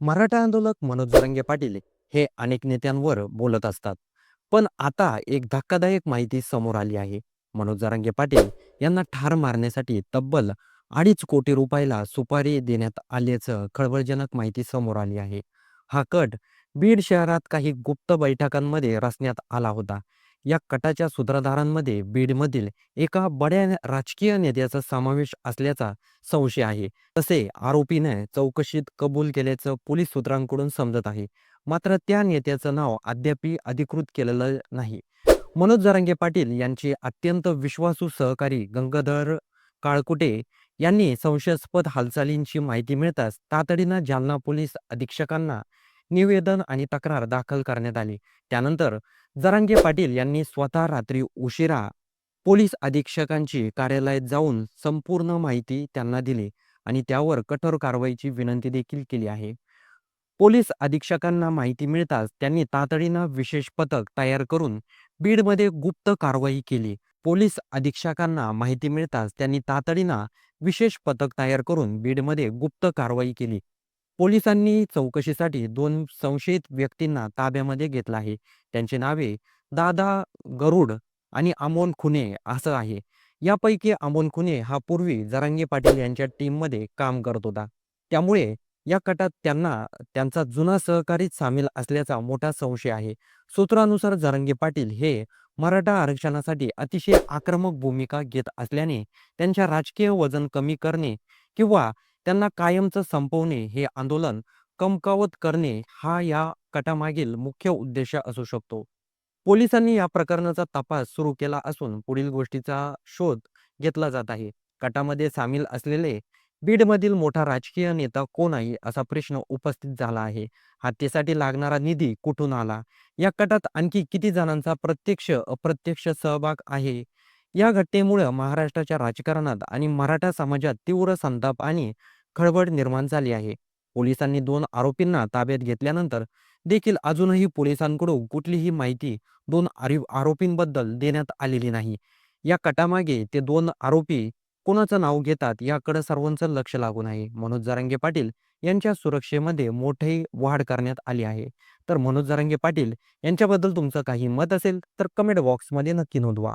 मराठा आंदोलक मनोज जरांगे पाटील हे अनेक नेत्यांवर बोलत असतात. पण आता एक धक्कादायक माहिती समोर आली आहे. मनोज जरांगे पाटील यांना ठार मारण्यासाठी तब्बल अडीच कोटी रुपयाला सुपारी देण्यात आल्याचं खळबळजनक माहिती समोर आली आहे. हा कट बीड शहरात काही गुप्त बैठकांमध्ये रचण्यात आला होता. या कटाच्या सूत्रधारांमध्ये बीडमधील एका बड्या राजकीय नेत्याचा समावेश असल्याचा संशय आहे. तसे आरोपीने चौकशीत कबूल केल्याचं पोलीस सूत्रांकडून समजत आहे. मात्र त्या नेत्याचं नाव अद्यापी अधिकृत केलेलं नाही. मनोज जरांगे पाटील यांचे अत्यंत विश्वासू सहकारी गंगाधर काळकुटे यांनी संशयास्पद हालचालींची माहिती मिळताच तातडीनं जालना पोलीस अधीक्षकांना निवेदन आणि तक्रार दाखल करण्यात आली. त्यानंतर जरांगे पाटील यांनी स्वतः रात्री उशिरा पोलीस अधीक्षकांची कार्यालयात जाऊन संपूर्ण माहिती त्यांना दिली आणि त्यावर कठोर कारवाईची विनंती देखील केली आहे. पोलीस अधीक्षकांना माहिती मिळताच त्यांनी तातडीनं विशेष पथक तयार करून बीडमध्ये गुप्त कारवाई केली. पोलीस अधीक्षकांना माहिती मिळताच त्यांनी तातडीनं विशेष पथक तयार करून बीडमध्ये गुप्त कारवाई केली. पोलिसांनी चौकशीसाठी दोन संशयित व्यक्तींना ताब्यामध्ये घेतलं आहे. त्यांची नावे दादा गरुड आणि अमोल खुने असं आहे. यापैकी अमोल खुने हा पूर्वी जरांगे पाटील यांच्या टीममध्ये काम करत होता. त्यामुळे या कटात त्यांना त्यांचा जुना सहकारीच सामील असल्याचा मोठा संशय आहे. सूत्रानुसार जरंगे पाटील हे मराठा आरक्षणासाठी अतिशय आक्रमक भूमिका घेत असल्याने त्यांच्या राजकीय वजन कमी करणे किंवा त्यांना कायमचं संपवणे हे आंदोलन कमकावत करणे हा या कटामागील मुख्य उद्देश असू शकतो. पोलिसांनी या प्रकरणाचा तपास सुरू केला असून पुढील गोष्टीचा शोध घेतला जात आहे. कटामध्ये सामील असलेले बीडमधील मोठा राजकीय नेता कोण आहे असा प्रश्न उपस्थित झाला आहे. हत्येसाठी लागणारा निधी कुठून आला? या कटात आणखी किती जणांचा प्रत्यक्ष अप्रत्यक्ष सहभाग आहे? या घटनेमुळे महाराष्ट्राच्या राजकारणात आणि मराठा समाजात तीव्र संताप आणि खळबळ निर्माण झाली आहे. पोलिसांनी दोन आरोपींना ताब्यात घेतल्यानंतर देखील अजूनही पोलिसांकडून कुठलीही माहिती दोन आरोपींबद्दल देण्यात आलेली नाही. या कटामागे ते दोन आरोपी कोणाचं नाव घेतात याकडे सर्वांचं लक्ष लागून आहे. मनोज जरांगे पाटील यांच्या सुरक्षेमध्ये मोठी वाढ करण्यात आली आहे. तर मनोज जरांगे पाटील यांच्याबद्दल तुमचं काही मत असेल तर कमेंट बॉक्समध्ये नक्की नोंदवा.